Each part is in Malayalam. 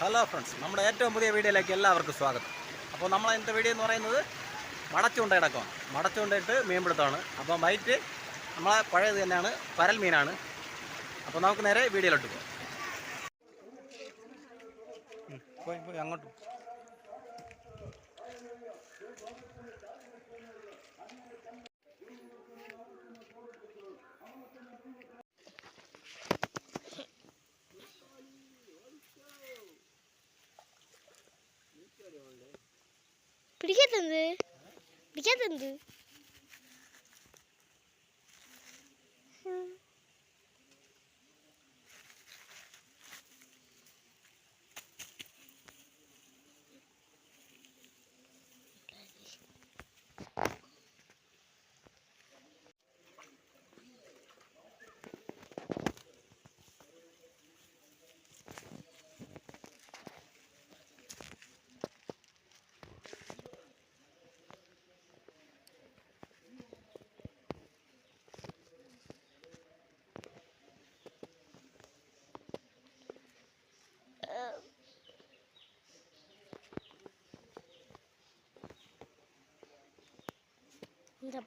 ഹലോ ഫ്രണ്ട്സ് നമ്മുടെ ഏറ്റവും പുതിയ വീഡിയോയിലേക്ക് എല്ലാവർക്കും സ്വാഗതം. അപ്പോൾ നമ്മൾ ഇന്നത്തെ വീഡിയോ എന്ന് പറയുന്നത് മടച്ചുണ്ടയടക്കമാണ് മീൻ മീൻപിടുത്തമാണ്. അപ്പോൾ വൈറ്റ് നമ്മളെ പഴയത് തന്നെയാണ് പരൽ മീനാണ്. അപ്പോൾ നമുക്ക് നേരെ വീഡിയോയിലോട്ട് പോകാം. അങ്ങോട്ട് பிடிக்காதுந்து பிடிக்காதுந்து എന്താ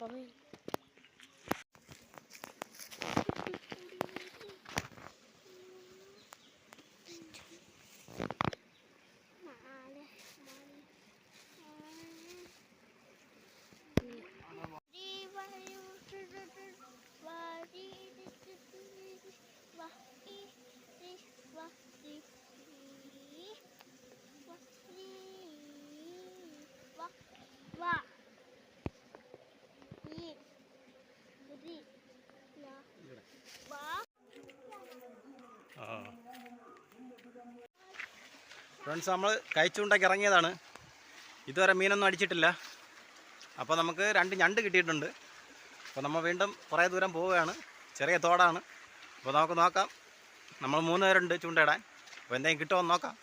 ഫ്രണ്ട്സ് നമ്മൾ കഴിച്ചുകൊണ്ടൊക്കെ ഇറങ്ങിയതാണ്. ഇതുവരെ മീനൊന്നും അടിച്ചിട്ടില്ല. അപ്പോൾ നമുക്ക് രണ്ട് ഞണ്ട് കിട്ടിയിട്ടുണ്ട്. അപ്പോൾ നമ്മൾ വീണ്ടും കുറേ ദൂരം പോവുകയാണ്. ചെറിയ തോടാണ്. അപ്പോൾ നമുക്ക് നോക്കാം. നമ്മൾ മൂന്ന് പേരുണ്ട് ചൂണ്ടയിടാൻ. അപ്പോൾ എന്തെങ്കിലും കിട്ടുമോ എന്ന് നോക്കാം.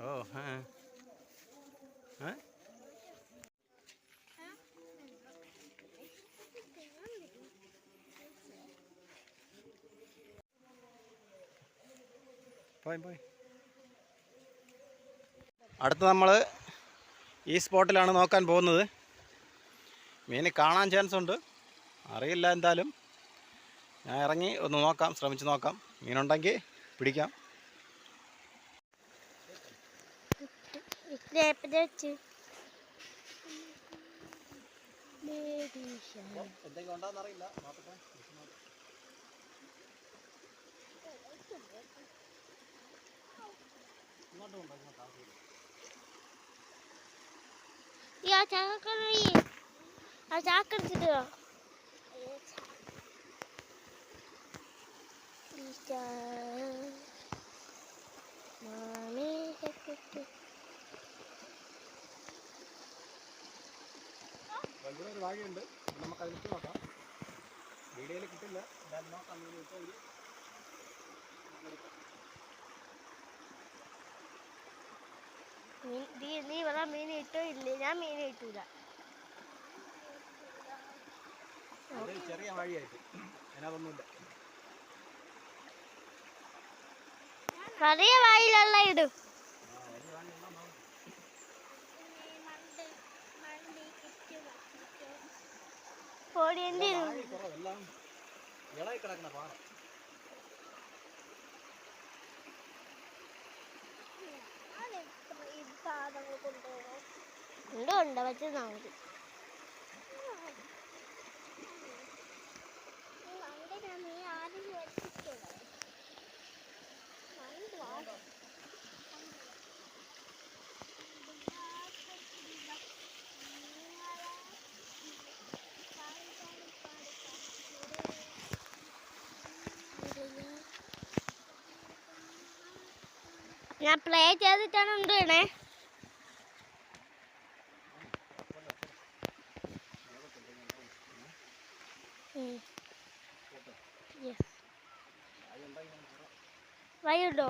ഓ ഏ. പോയി പോയി അടുത്ത് നമ്മൾ ഈ സ്പോട്ടിലാണ് നോക്കാൻ പോകുന്നത്. മീൻ കാണാൻ ചാൻസ് ഉണ്ട്. അറിയില്ല എന്തായാലും. ഞാൻ ഇറങ്ങി ഒന്ന് നോക്കാം ശ്രമിച്ച് നോക്കാം. മീനുണ്ടെങ്കിൽ പിടിക്കാം. എന്തെങ്കിലും ഇതേപ്പത്തെ വെച്ച് എന്തെങ്കിലും ഉണ്ടോയെന്നറിയില്ല ഈ ആ ചാക്കറി ആ ചാക്കെടുത്തിട്ടോ മാമി കുട്ടി ഇവിടെ ഒരു വഴിയുണ്ട് നമുക്ക് അതിലിട്ട് നോക്കാം വീഡിയോയിൽ കിട്ടില്ല എന്തായാലും നോക്കാം വീഡിയോ മീൻ നീ നീ ഇവിടെ മീൻ ഇട്ടോ ഇല്ലേ? ഞാൻ മീൻ ഇട്ടൂല ചെറിയ വഴിയായിട്ട്. അതിനകത്തൊന്നുമില്ല. ചെറിയ വായിലുള്ള ഇടും. പൊടി എന്ത് പാടം ഉണ്ട് പക്ഷെ നമുക്ക് ഞാൻ പ്ലേ ചെയ്തിട്ടാണ് എന്ത് ചെയ്യണേ വഴിയുണ്ടോ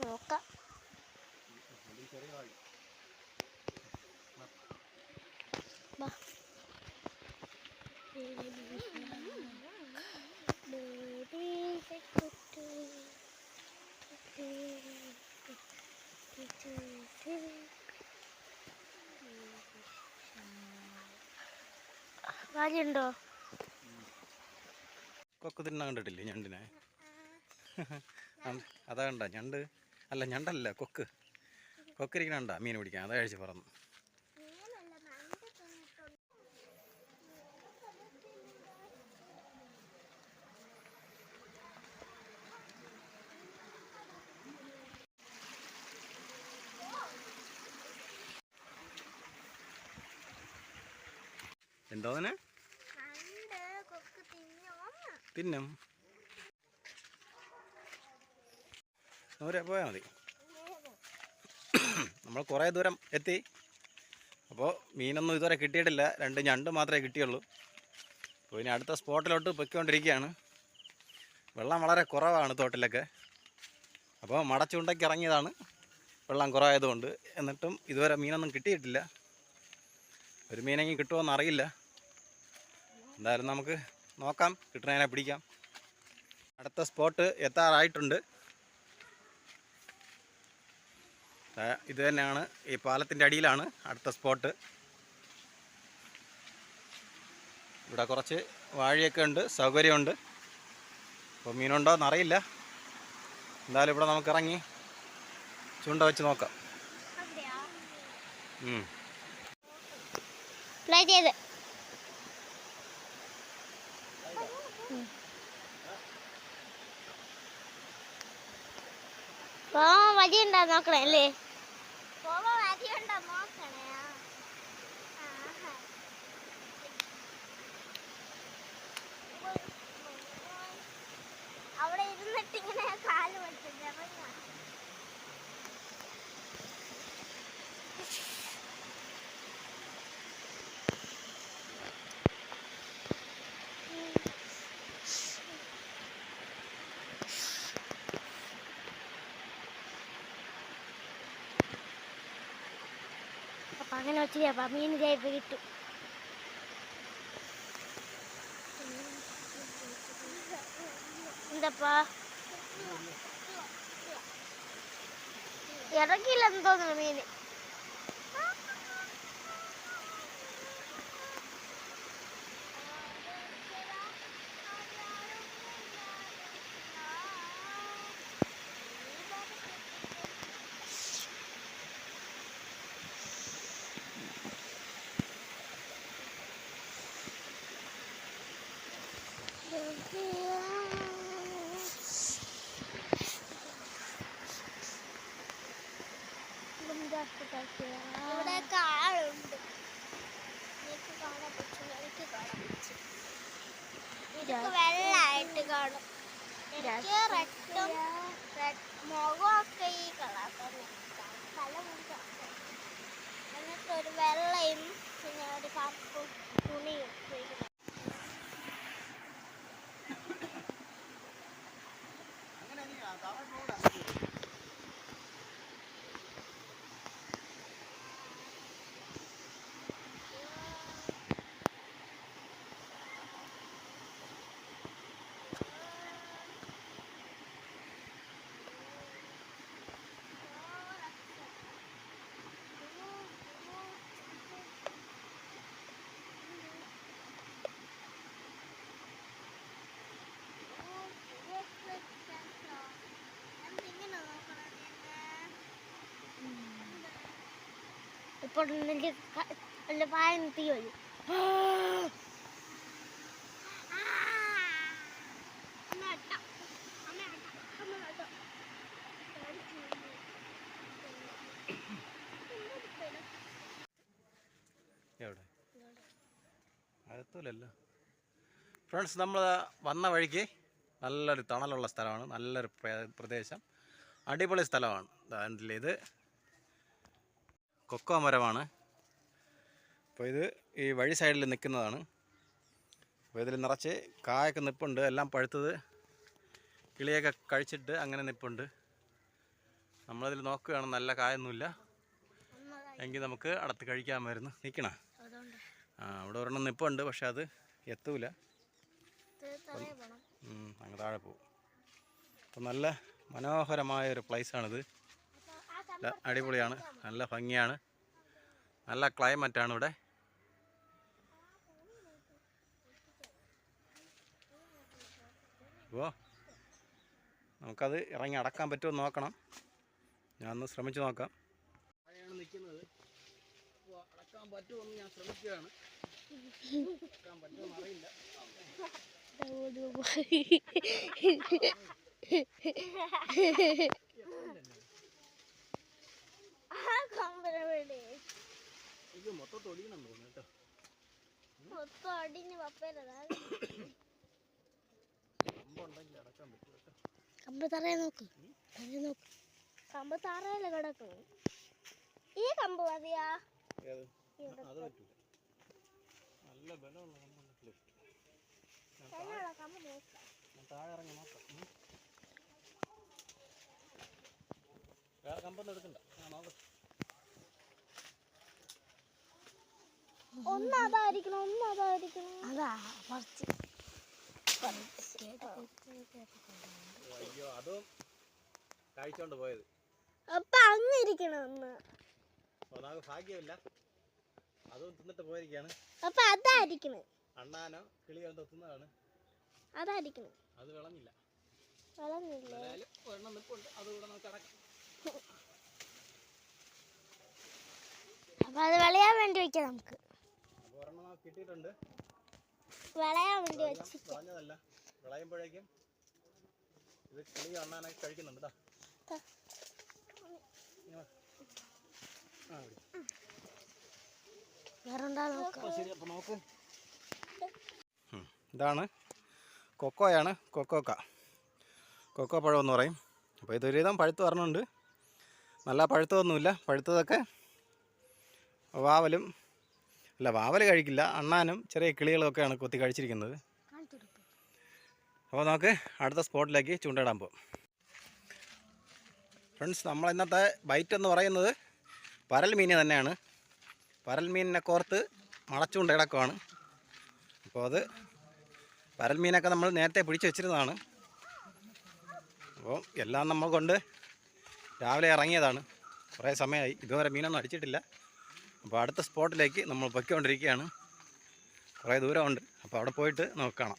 നോക്കാം. കാര്യണ്ടോ കൊക്ക് തിന്നാൻ കണ്ടിട്ടില്ലേ ഞണ്ടിനെ? അതാ കണ്ട ഞണ്ട്. അല്ല ഞണ്ടല്ല കൊക്ക്. കൊക്കിരിക്കണ കണ്ട മീൻ പിടിക്കാൻ. അതാ കഴിച്ച് പറന്നു. എന്തോ അതിനെ? തിന്നും ദൂരെ പോയാൽ മതി. നമ്മൾ കുറേ ദൂരം എത്തി. അപ്പോൾ മീനൊന്നും ഇതുവരെ കിട്ടിയിട്ടില്ല. രണ്ട് ഞണ്ട് മാത്രമേ കിട്ടിയുള്ളൂ. അപ്പോൾ ഇനി അടുത്ത സ്പോട്ടിലോട്ട് പൊയ്ക്കൊണ്ടിരിക്കുകയാണ്. വെള്ളം വളരെ കുറവാണ് തോട്ടിലൊക്കെ. അപ്പോൾ മടച്ചുണ്ടയ്ക്ക് ഇറങ്ങിയതാണ്. വെള്ളം കുറവായതുകൊണ്ട്. എന്നിട്ടും ഇതുവരെ മീനൊന്നും കിട്ടിയിട്ടില്ല. ഒരു മീനെങ്കിൽ കിട്ടുമോ എന്നറിയില്ല. എന്തായാലും നമുക്ക് നോക്കാം കിട്ടണേനെ പിടിക്കാം. അടുത്ത സ്പോട്ട് എത്താറായിട്ടുണ്ട്. ഇത് തന്നെയാണ് ഈ പാലത്തിന്റെ അടിയിലാണ് അടുത്ത സ്പോട്ട് ഇവിടെ കുറച്ച് വാഴയൊക്കെ ഉണ്ട് സൗകര്യമുണ്ട്. അപ്പോൾ മീനുണ്ടോ എന്നറിയില്ല എന്തായാലും ഇവിടെ നമുക്ക് ഇറങ്ങി ചൂണ്ട വെച്ച് നോക്കാം. പ്ലേ ചെയ്ത്. പോവാൻ വഴിയുണ്ടോ നോക്കണേ അല്ലേ? പോവാൻ വഴിയുണ്ടോ നോക്കണേ? അവിടെ ഇരുന്നിട്ട് ഇങ്ങനെ കാൽ വെച്ചിട്ട് അങ്ങനെ ഒത്തിരി അപ്പൊ മീൻ ജൈവ കിട്ടും എന്താപ്പാ? ഇറങ്ങിയില്ലെന്ന് തോന്നുന്നു Bunda sudah siap. ക- എന്റെ പായ തീ വരും എവിടെ? അകത്തൂലല്ലോ. ഫ്രണ്ട്സ് നമ്മൾ വന്ന വഴിക്ക് നല്ലൊരു തണലുള്ള സ്ഥലമാണ്. നല്ലൊരു പ്ര- പ്രദേശം. അടിപൊളി സ്ഥലമാണ്. ഇത്? കൊക്കോ മരമാണ്. അപ്പോൾ ഇത് ഈ വഴി സൈഡിൽ നിൽക്കുന്നതാണ്. അപ്പോൾ ഇതിൽ നിറച്ച് കായൊക്കെ നിൽപ്പുണ്ട് എല്ലാം പഴുത്തത് കിളിയൊക്കെ കഴിച്ചിട്ട് അങ്ങനെ നിൽപ്പുണ്ട് നമ്മളതിൽ നോക്കുകയാണ് നല്ല കായൊന്നുമില്ല. എങ്കിൽ നമുക്ക് അടുത്ത് കഴിക്കാമായിരുന്നു നിൽക്കണ? ആ അവിടെ ഒരെണ്ണം നിപ്പുണ്ട് പക്ഷെ അത് എത്തൂല. അങ്ങ് താഴെ പോകും. അപ്പം നല്ല മനോഹരമായ ഒരു പ്ലേസാണിത്. അടിപൊളിയാണ്. നല്ല ഭംഗിയാണ്. നല്ല ക്ലൈമറ്റാണ് ഇവിടെ. അപ്പോൾ നമുക്കത് ഇറങ്ങി അടക്കാൻ പറ്റുമോ എന്ന് നോക്കണം. ഞാൻ ഒന്ന് ശ്രമിച്ചു നോക്കാം. താഴെയാണ് നിൽക്കുന്നത്. അപ്പോൾ അടക്കാൻ പറ്റുമോ എന്ന് ഞാൻ ശ്രമിക്കുകയാണ്. അടക്കാൻ പറ്റുമോ അറിയില്ല. ഇത് മൊത്തം തൊടിയണം തോന്നുന്നു കേട്ടോ. മൊത്തം അടിഞ്ഞ് പപ്പേരതാ കമ്പുണ്ടെങ്കിൽ അടക്കാൻ പറ്റും കേട്ടോ. കമ്പ് തറയെ നോക്ക്. തറയെ നോക്ക്. കമ്പ് തറയല്ല കിടക്കും? ഈ കമ്പ് മതിയാ? അത് പറ്റൂല നല്ല ബലമുള്ള കമ്പുണ്ടെങ്കിൽ ഞാൻ താഴെ ഇറങ്ങി നോക്കാം. വേറെ കമ്പൊന്നും എടുക്കണ്ട. ഞാൻ നോക്കട്ടെ. ഒന്ന് അതായിരിക്കണം ഒന്ന് അതായിരിക്കണം അതാ കുറച്ച് അയ്യോ അതും കഴിച്ചോണ്ട് പോയത്. അപ്പൊ അങ്ങിരിക്കണം ഒന്ന് അപ്പോൾ ഭാഗ്യമില്ല. അതും തിന്നിട്ട് പോയിരിക്കുകയാണ് അപ്പൊ അതായിരിക്കണം. അണ്ണാനോ കിളിയോ എന്തോ തിന്നതാണ്. അതായിരിക്കണം. അത് വിളഞ്ഞില്ല. ഒരെണ്ണം നിൽപ്പുണ്ട് നമുക്ക് അടക്കാം. അപ്പൊ അത് വിളയാൻ വേണ്ടി വെക്കാം നമുക്ക്. കിട്ടിയിട്ടുണ്ട്. വിളയാൻ വേണ്ടി വെച്ച്. വിളഞ്ഞതല്ല. വിളയുമ്പോഴേക്കും ഇത് കിളി അണ്ണാനൊക്കെ കഴിക്കുന്നുണ്ട് ഇതാണ് കൊക്കോയാണ് കൊക്കോക്ക കൊക്കോ പഴം എന്ന് പറയും അപ്പോൾ ഇതൊരുവിധം പഴുത്ത് വരണുണ്ട്. നല്ല പഴുത്തതൊന്നുമില്ല പഴുത്തതൊക്കെ വാവലും അല്ല വാവൽ കഴിക്കില്ല. അണ്ണാനും ചെറിയ കിളികളൊക്കെയാണ് കൊത്തി കഴിച്ചിരിക്കുന്നത്. അപ്പോൾ നമുക്ക് അടുത്ത സ്പോട്ടിലേക്ക് ചൂണ്ടയിടാൻ പോകും ഫ്രണ്ട്സ് നമ്മൾ ഇന്നത്തെ ബൈറ്റ് എന്ന് പറയുന്നത് പരൽ മീൻ തന്നെയാണ്. പരൽ മീനിനെ കോർത്ത് മളച്ചുകൊണ്ട് കിടക്കുവാണ്. അപ്പോൾ അത് പരൽ മീനൊക്കെ നമ്മൾ നേരത്തെ പിടിച്ചു വെച്ചിരുന്നതാണ്. അപ്പോൾ എല്ലാം നമ്മൾ കൊണ്ട് രാവിലെ ഇറങ്ങിയതാണ്. കുറേ സമയമായി. ഇതുവരെ മീനൊന്നും അടിച്ചിട്ടില്ല. അപ്പോൾ അടുത്ത സ്പോട്ടിലേക്ക് നമ്മൾ പൊയ്ക്കൊണ്ടിരിക്കുകയാണ്. കുറേ ദൂരമുണ്ട്. അപ്പോൾ അവിടെ പോയിട്ട് നമുക്ക് കാണാം.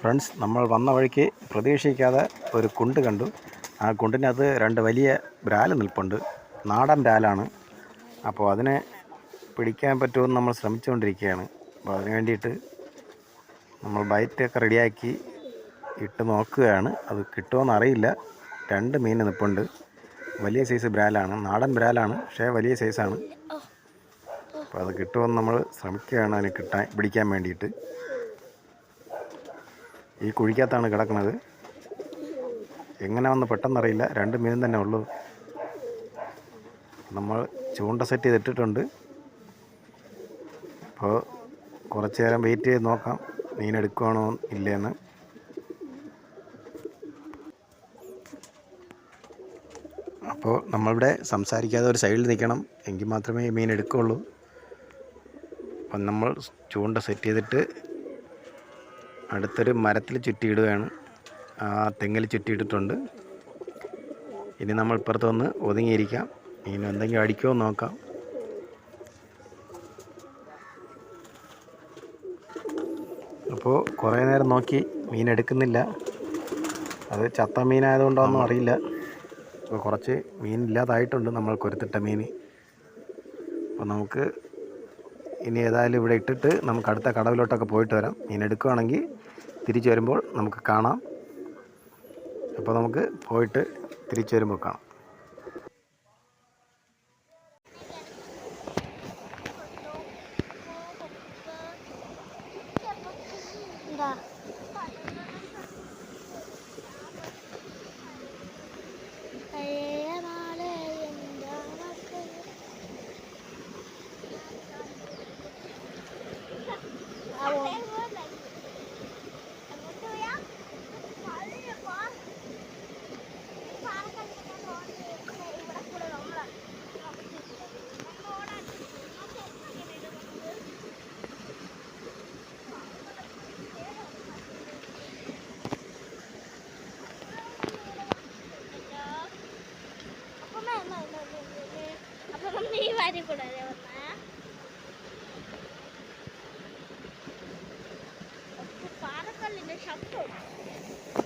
ഫ്രണ്ട്സ് നമ്മൾ വന്ന വഴിക്ക് പ്രതീക്ഷിക്കാതെ ഒരു കുണ്ട് കണ്ടു. ആ കുണ്ടിനകത്ത് രണ്ട് വലിയ ബ്രാൽ നിൽപ്പുണ്ട്. നാടൻ ബ്രാലാണ് അപ്പോൾ അതിനെ പിടിക്കാൻ പറ്റുമെന്ന് നമ്മൾ ശ്രമിച്ചുകൊണ്ടിരിക്കുകയാണ്. അപ്പോൾ അതിന് വേണ്ടിയിട്ട് നമ്മൾ ബൈറ്റൊക്കെ റെഡിയാക്കി ഇട്ട് നോക്കുകയാണ്. അത് കിട്ടുമോ അറിയില്ല. രണ്ട് മീൻ നിൽപ്പുണ്ട്. വലിയ സൈസ് ബ്രാലാണ് നാടൻ ബ്രാലാണ് പക്ഷേ വലിയ സൈസാണ് അപ്പോൾ അത് കിട്ടുമെന്ന് നമ്മൾ ശ്രമിക്കുകയാണ് അതിന് കിട്ടാൻ പിടിക്കാൻ വേണ്ടിയിട്ട്. ഈ കുഴിക്കകത്താണ് കിടക്കുന്നത്. എങ്ങനെ വന്ന് പെട്ടെന്നറിയില്ല. രണ്ട് മീൻ തന്നെ ഉള്ളൂ. നമ്മൾ ചൂണ്ട സെറ്റ് ചെയ്തിട്ടിട്ടുണ്ട്. അപ്പോൾ കുറച്ച് നേരം വെയിറ്റ് ചെയ്ത് നോക്കാം. മീൻ ഇല്ലയെന്ന്. അപ്പോൾ നമ്മളിവിടെ സംസാരിക്കാതെ ഒരു സൈഡിൽ നിൽക്കണം. എങ്കിൽ മാത്രമേ മീൻ എടുക്കുകയുള്ളൂ. അപ്പം നമ്മൾ ചൂണ്ട സെറ്റ് ചെയ്തിട്ട് അടുത്തൊരു മരത്തിൽ ചുറ്റിയിടുകയാണ്. ആ തെങ്ങിൽ ചുറ്റിയിട്ടിട്ടുണ്ട്. ഇനി നമ്മൾ ഇപ്പുറത്ത് വന്ന് ഒതുങ്ങിയിരിക്കാം. മീൻ എന്തെങ്കിലും അടിക്കുമോ എന്ന് നോക്കാം. അപ്പോൾ കുറേ നേരം നോക്കി മീൻ എടുക്കുന്നില്ല. അത് ചത്ത മീനായതുകൊണ്ടാണെന്നും അറിയില്ല. അപ്പോൾ കുറച്ച് മീൻ ഇല്ലാതായിട്ടുണ്ട്. നമ്മൾ കൊരുത്തിട്ട മീൻ. അപ്പോൾ നമുക്ക് ഇനി ഏതായാലും ഇവിടെ ഇട്ടിട്ട് നമുക്ക് അടുത്ത കടവിലോട്ടൊക്കെ പോയിട്ട് വരാം. മീൻ എടുക്കുകയാണെങ്കിൽ തിരിച്ചു വരുമ്പോൾ നമുക്ക് കാണാം. അപ്പോൾ നമുക്ക് പോയിട്ട് തിരിച്ചു വരുമ്പോൾ കാണാം. എന്താ വാരി കൂടാതെ പാറക്കല്ലിന്റെ ശബ്ദം.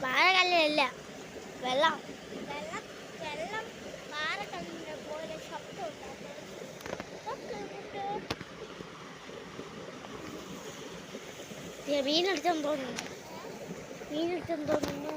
പാറക്കല്ലല്ല വെള്ളം. വെള്ളം പാറക്കല്ലിന്റെ പോലെ ശബ്ദം ഉണ്ടാക്കുന്നത് മീനെടുത്തെന്ന് തോന്നുന്നു. മീനെടുത്തെന്ന് തോന്നുന്നു.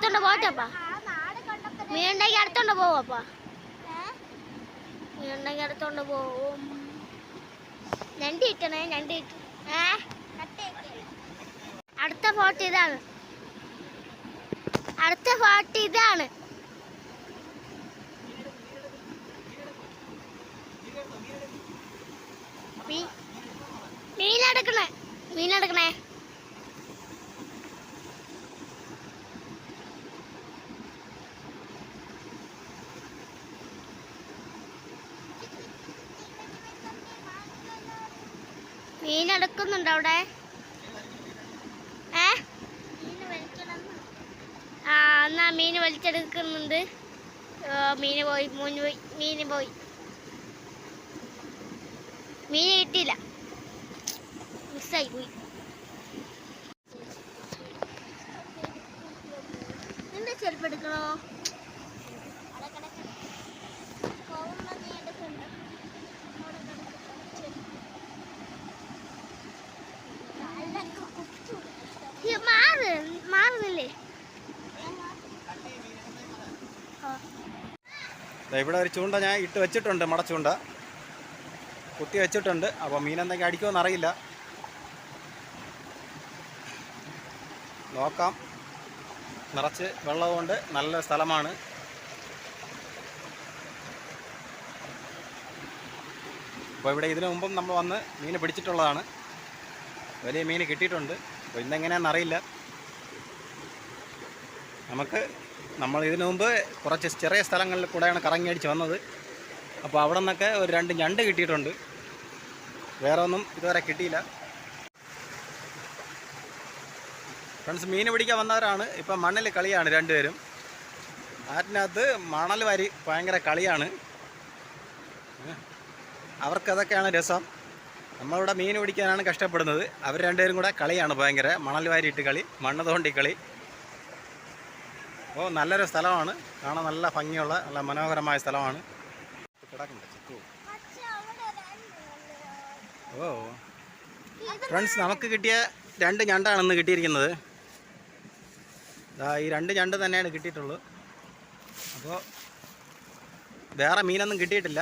അടുത്തോണ്ട്? പോട്ടപ്പാ മീനുണ്ടെങ്കിൽ അടുത്തോണ്ട് പോവാപ്പാ മീനുണ്ടെങ്കിൽ അടുത്തോണ്ട് പോവും. ഞണ്ട് കിട്ടണേ ഞണ്ട് ഏ? അടുത്ത ഫോട്ടോ ഇതാണ്. അടുത്ത ഫോട്ടോ ഇതാണ്. മീനെടുക്കണേ. മീനെടുക്കണേ മീനെടുക്കുന്നുണ്ടോ അവിടെ ഏ ആ എന്നാ മീൻ വലിച്ചെടുക്കുന്നുണ്ട് ഓ, മീന് പോയി മൂന്ന് പോയി മീന് പോയി മീൻ കിട്ടിയില്ല മിസ്സായി പോയി നിന്റെ ചെരുപ്പ് എടുക്കണോ? മാറ് ഇവിടെ ഒരു ചൂണ്ട ഞാൻ ഇട്ട് വെച്ചിട്ടുണ്ട് മടച്ചൂണ്ട കുത്തി വെച്ചിട്ടുണ്ട്. അപ്പോൾ മീൻ എന്തെങ്കിലും അടിക്കുമെന്ന് അറിയില്ല നോക്കാം. നിറച്ച് വെള്ളമുണ്ട് നല്ല സ്ഥലമാണ്. അപ്പോൾ ഇവിടെ ഇതിനു മുമ്പും നമ്മൾ വന്ന് മീൻ പിടിച്ചിട്ടുള്ളതാണ്. വലിയ മീൻ കിട്ടിയിട്ടുണ്ട്. അപ്പോൾ ഇന്നെങ്ങനെയാണെന്ന് അറിയില്ല. നമുക്ക് നമ്മൾ ഇതിനു മുമ്പ് കുറച്ച് ചെറിയ സ്ഥലങ്ങളിൽ കൂടെയാണ് കറങ്ങി അടിച്ച് വന്നത്. അപ്പോൾ അവിടെ നിന്നൊക്കെ ഒരു രണ്ട് ഞണ്ട് കിട്ടിയിട്ടുണ്ട്. വേറെ ഒന്നും ഇതുവരെ കിട്ടിയില്ല. ഫ്രണ്ട്സ് മീൻ പിടിക്കാൻ വന്നവരാണ്. ഇപ്പം മണ്ണിൽ കളിയാണ് രണ്ടുപേരും. ആറ്റിനകത്ത് മണൽ വാരി ഭയങ്കര കളിയാണ്. അവർക്കതൊക്കെയാണ് രസം. നമ്മളിവിടെ മീൻ പിടിക്കാനാണ് കഷ്ടപ്പെടുന്നത്. അവർ രണ്ടുപേരും കൂടെ കളിയാണ് ഭയങ്കര. മണൽ വാരിയിട്ട് കളി മണ്ണ് തോണ്ടി കളി. അപ്പോൾ നല്ലൊരു സ്ഥലമാണ്. കാണാൻ നല്ല ഭംഗിയുള്ള നല്ല മനോഹരമായ സ്ഥലമാണ്. ഓ. ഫ്രണ്ട്സ് നമുക്ക് കിട്ടിയ രണ്ട് ഞണ്ടാണ് ഇന്ന് കിട്ടിയിരിക്കുന്നത്. ഈ രണ്ട് ഞണ്ട് തന്നെയാണ് കിട്ടിയിട്ടുള്ളൂ അപ്പോൾ വേറെ മീനൊന്നും കിട്ടിയിട്ടില്ല.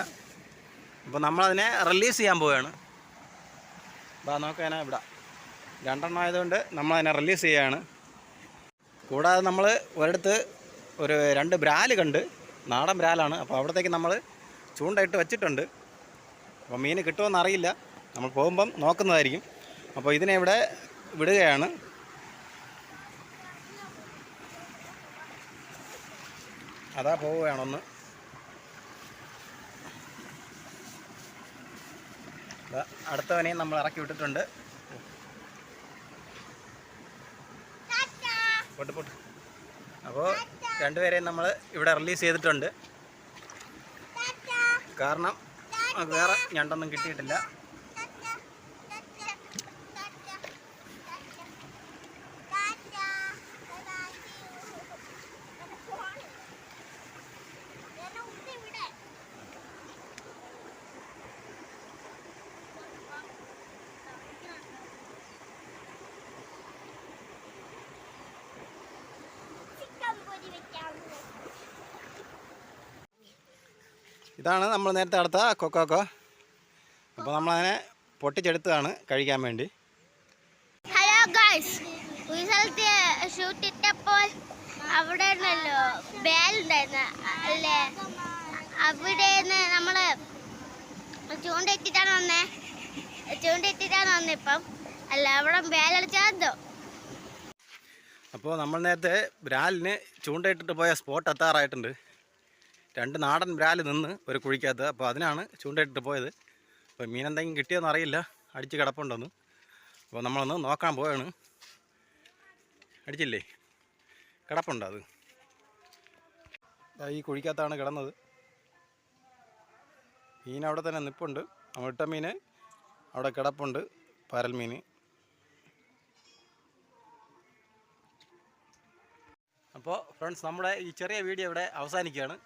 അപ്പോൾ നമ്മളതിനെ റിലീസ് ചെയ്യാൻ പോവുകയാണ്. അപ്പോൾ നോക്കാനാ ഇവിടെ രണ്ടെണ്ണം ആയതുകൊണ്ട് നമ്മളതിനെ റിലീസ് ചെയ്യുകയാണ്. കൂടാതെ നമ്മൾ ഒരിടത്ത് ഒരു രണ്ട് ബ്രാൽ കണ്ട് നാടൻ ബ്രാലാണ്. അപ്പോൾ അവിടത്തേക്ക് നമ്മൾ ചൂണ്ടയിട്ട് വെച്ചിട്ടുണ്ട്. അപ്പോൾ മീൻ കിട്ടുമെന്നറിയില്ല. നമ്മൾ പോകുമ്പം നോക്കുന്നതായിരിക്കും. അപ്പോൾ ഇതിനെ ഇവിടെ വിടുകയാണ്. അതാ പോവുകയാണൊന്ന് അടുത്തവനെയും നമ്മൾ ഇറക്കി വിട്ടിട്ടുണ്ട്. പൊട്ട് പൊട്ട്. അപ്പോൾ രണ്ടുപേരെയും നമ്മൾ ഇവിടെ റിലീസ് ചെയ്തിട്ടുണ്ട്. കാരണം വേറെ ഞണ്ടൊന്നും കിട്ടിയിട്ടില്ല. ഇതാണ് നമ്മൾ നേരത്തെ അടുത്ത കൊക്കോക്കോ അപ്പോൾ നമ്മളതിനെ പൊട്ടിച്ചെടുത്തതാണ് കഴിക്കാൻ വേണ്ടി. ഹലോ ഗൈസ് ഈ സ്ഥലത്ത് ഷൂട്ട് ഇട്ടപ്പോൾ അവിടെ ഉണ്ടല്ലോ ബേലുണ്ടായിരുന്നു അല്ലേ? അവിടെ നിന്ന് നമ്മൾ ചൂണ്ടയിട്ടിട്ടാണ് വന്നേ. ചൂണ്ടയിട്ടിട്ടാണ് വന്നേ ഇപ്പം അല്ല അവിടെ വേലടിച്ചാന്തോ അപ്പോൾ നമ്മൾ നേരത്തെ ബ്രാലിന് ചൂണ്ടയിട്ടിട്ട് പോയ സ്പോട്ട് എത്താറായിട്ടുണ്ട്. രണ്ട് നാടൻ ബ്രാൽ നിന്ന് ഒരു കുഴിക്കകത്ത്. അപ്പോൾ അതിനാണ് ചൂണ്ടയിട്ട് പോയത്. അപ്പോൾ മീൻ എന്തെങ്കിലും കിട്ടിയോന്ന് അറിയില്ല. അടിച്ച് കിടപ്പുണ്ടെന്ന്. അപ്പോൾ നമ്മളൊന്ന് നോക്കാൻ പോവാണ്. അടിച്ചില്ലേ? കിടപ്പുണ്ട് അത്? ഈ കുഴിക്കകത്താണ് കിടന്നത്. മീൻ അവിടെ തന്നെ നിപ്പുണ്ട്. അമിട്ട മീൻ അവിടെ കിടപ്പുണ്ട്. പരൽ മീൻ. അപ്പോൾ ഫ്രണ്ട്സ് നമ്മുടെ ഈ ചെറിയ വീഡിയോ ഇവിടെ അവസാനിക്കുകയാണ്.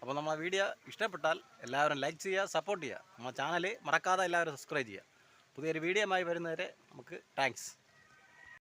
അപ്പോൾ നമ്മളെ വീഡിയോ ഇഷ്ടപ്പെട്ടാൽ എല്ലാവരും ലൈക്ക് ചെയ്യുക സപ്പോർട്ട് ചെയ്യുക. നമ്മളെ ചാനൽ മറക്കാതെ എല്ലാവരും സബ്സ്ക്രൈബ് ചെയ്യുക. പുതിയൊരു വീഡിയോയുമായി വരുന്നവരെ നമുക്ക് താങ്ക്സ്